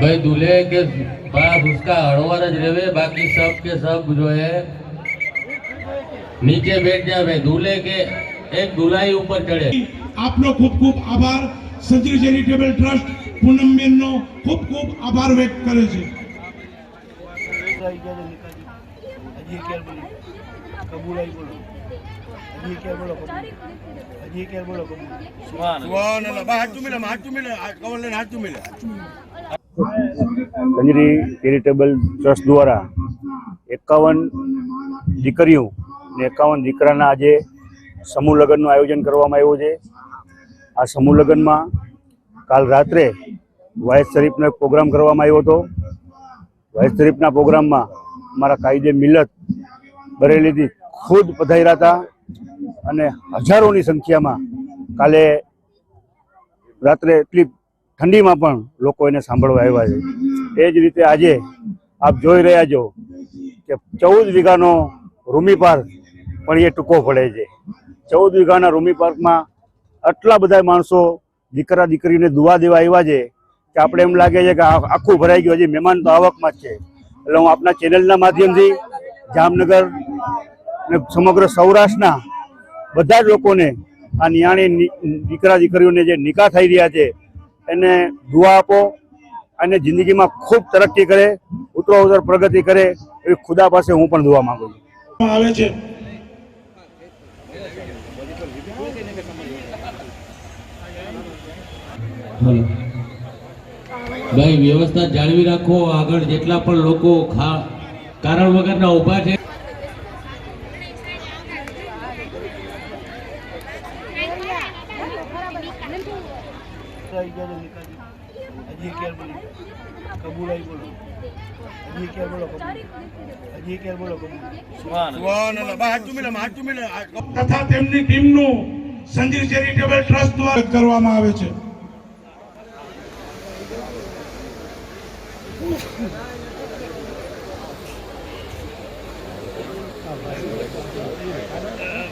ભાઈ દુલે કે बाप उसका हड़वर ज रहे बाकी सब के सब जो નીચે બેઠ જાવે દુલે કે એક દુલાઈ ઉપર ચડે. આપનો ખૂબ ખૂબ આભાર. સંજરી ચેરિટેબલ ટ્રસ્ટ પૂનમબેનનો ખૂબ ખૂબ આભાર વ્યક્ત કરે છે. હજી ક્યારે બોલી. કબૂલાઈ બોલો. હજી ક્યારે બોલો કબૂલ. હજી ક્યારે બોલો કંજરી ચેરિટેબલ ટ્રસ્ટ દ્વારા એકાવન દીકરીઓ ને એકાવન દીકરાના આજે સમૂહ લગ્નનું આયોજન કરવામાં આવ્યું છે. આ સમૂહ લગ્નમાં કાલ રાત્રે વાયસ શરીફનો એક પ્રોગ્રામ કરવામાં આવ્યો હતો. વાયસ શરીફના પ્રોગ્રામમાં અમારા કાયદે મિલત બરેલીથી ખુદ પધાર્યા હતા અને હજારોની સંખ્યામાં કાલે રાત્રે એટલી ઠંડીમાં પણ લોકો એને સાંભળવા આવ્યા છે. એ જ રીતે આજે આપ જોઈ રહ્યા છો કે ચૌદ વીઘાનો રૂમી પાર્ક પણ એ ટૂંકો પડે છે. ચૌદ વીઘાના રૂમી પાર્કમાં આટલા બધા માણસો દીકરા દીકરીને દુવા દેવા આવ્યા છે કે આપણે એમ લાગે છે કે આખું ભરાઈ ગયું હજી મહેમાન તો આવકમાં જ છે. એટલે હું આપના ચેનલના માધ્યમથી જામનગર અને સમગ્ર સૌરાષ્ટ્રના બધા જ લોકોને આ નિયાણી દીકરા દીકરીઓને જે નિકાહ થઈ રહ્યા છે એને દુઆ આપો અને જિંદગીમાં ખૂબ તરક્કી કરે ઉતરો ઉતર પ્રગતિ કરે એવી ખુદા પાસે હું પણ દુઆ માંગુ છું. આવે છે. હલો ભાઈ, વ્યવસ્થા જાળવી રાખો. આગળ જેટલા પણ લોકો ખા, કારણ વગરના ઊભા છે. તથા તેમની ટીમનું સંજીવ ચેરિટેબલ ટ્રસ્ટ દ્વારા કરવામાં આવે છે. Thank you.